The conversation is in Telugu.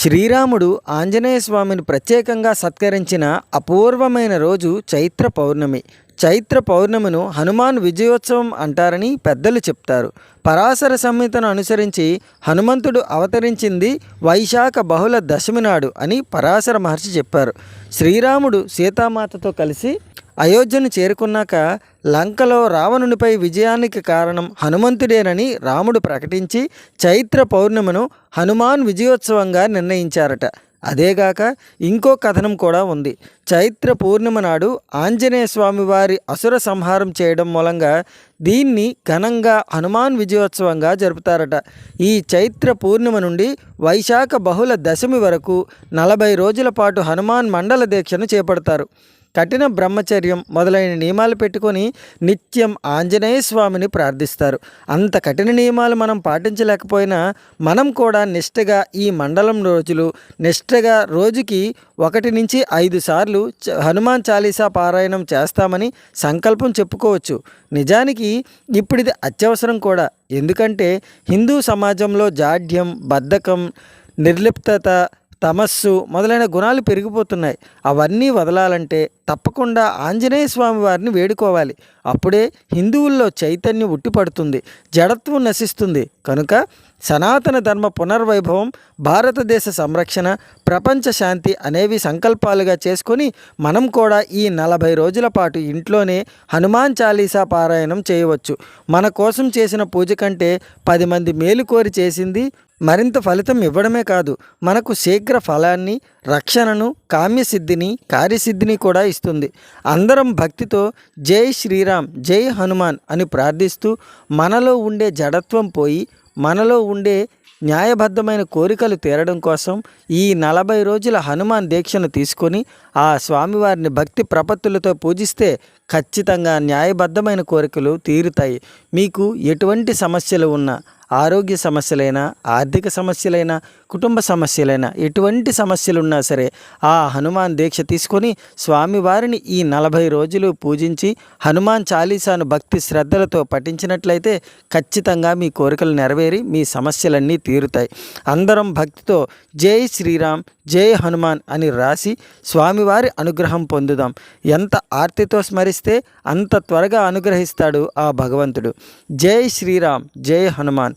శ్రీరాముడు ఆంజనేయ స్వామిని ప్రత్యేకంగా సత్కరించిన అపూర్వమైన రోజు చైత్ర పౌర్ణమి. చైత్ర పౌర్ణమిను హనుమాన్ విజయోత్సవం అంటారని పెద్దలు చెప్తారు. పరాశర సంహితను అనుసరించి హనుమంతుడు అవతరించింది వైశాఖ బహుళ దశమి నాడు అని పరాశర మహర్షి చెప్పారు. శ్రీరాముడు సీతామాతతో కలిసి అయోధ్యను చేరుకున్నాక లంకలో రావణునిపై విజయానికి కారణం హనుమంతుడేనని రాముడు ప్రకటించి చైత్ర పౌర్ణిమను హనుమాన్ విజయోత్సవంగా నిర్ణయించారట. అదేగాక ఇంకో కథనం కూడా ఉంది. చైత్ర పూర్ణిమ నాడు ఆంజనేయ స్వామివారి అసుర సంహారం చేయడం మూలంగా దీన్ని ఘనంగా హనుమాన్ విజయోత్సవంగా జరుపుతారట. ఈ చైత్ర పూర్ణిమ నుండి వైశాఖ బహుళ దశమి వరకు నలభై రోజుల పాటు హనుమాన్ మండల దీక్షను చేపడతారు. కఠిన బ్రహ్మచర్యం మొదలైన నియమాలు పెట్టుకొని నిత్యం ఆంజనేయ స్వామిని ప్రార్థిస్తారు. అంత కఠిన నియమాలు మనం పాటించలేకపోయినా మనం కూడా నిష్టగా ఈ మండలం రోజులు నిష్టగా రోజుకి ఒకటి నుంచి ఐదు సార్లు హనుమాన్ చాలీసా పారాయణం చేస్తామని సంకల్పం చెప్పుకోవచ్చు. నిజానికి ఇప్పుడు ఇది అత్యవసరం కూడా. ఎందుకంటే హిందూ సమాజంలో జాడ్యం బద్ధకం నిర్లిప్తత తమస్సు మొదలైన గుణాలు పెరిగిపోతున్నాయి. అవన్నీ వదలాలంటే తప్పకుండా ఆంజనేయ స్వామి వారిని వేడుకోవాలి. అప్పుడే హిందువుల్లో చైతన్యం ఉట్టిపడుతుంది జడత్వం నశిస్తుంది. కనుక సనాతన ధర్మ పునర్వైభవం భారతదేశ సంరక్షణ ప్రపంచ శాంతి అనేవి సంకల్పాలుగా చేసుకొని మనం కూడా ఈ నలభై రోజుల పాటు ఇంట్లోనే హనుమాన్ చాలీసా పారాయణం చేయవచ్చు. మన కోసం చేసిన పూజ కంటే పది మంది మేలు కోరి చేసింది మరింత ఫలితం ఇవ్వడమే కాదు మనకు శీఘ్ర ఫలాన్ని రక్షణను కామ్యసిద్ధిని కార్యసిద్ధిని కూడా ఇస్తుంది. అందరం భక్తితో జై శ్రీరామ్ జై హనుమాన్ అని ప్రార్థిస్తూ మనలో ఉండే జడత్వం పోయి మనలో ఉండే న్యాయబద్ధమైన కోరికలు తీరడం కోసం ఈ నలభై రోజుల హనుమాన్ దీక్షను తీసుకొని ఆ స్వామివారిని భక్తి ప్రపత్తులతో పూజిస్తే ఖచ్చితంగా న్యాయబద్ధమైన కోరికలు తీరుతాయి. మీకు ఎటువంటి సమస్యలు ఉన్నా ఆరోగ్య సమస్యలైనా ఆర్థిక సమస్యలైనా కుటుంబ సమస్యలైనా ఎటువంటి సమస్యలు ఉన్నా సరే ఆ హనుమాన్ దీక్ష తీసుకొని స్వామివారిని ఈ నలభై రోజులు పూజించి హనుమాన్ చాలీసాను భక్తి శ్రద్ధలతో పఠించినట్లయితే ఖచ్చితంగా మీ కోరికలు నెరవేరి మీ సమస్యలన్నీ తీరుతాయి. అందరం భక్తితో జై శ్రీరామ్ జై హనుమాన్ అని రాసి స్వామివారి అనుగ్రహం పొందుదాం. ఎంత ఆర్తితో స్మరిస్తే అంత త్వరగా అనుగ్రహిస్తాడు ఆ భగవంతుడు. జై శ్రీరామ్ జై హనుమాన్.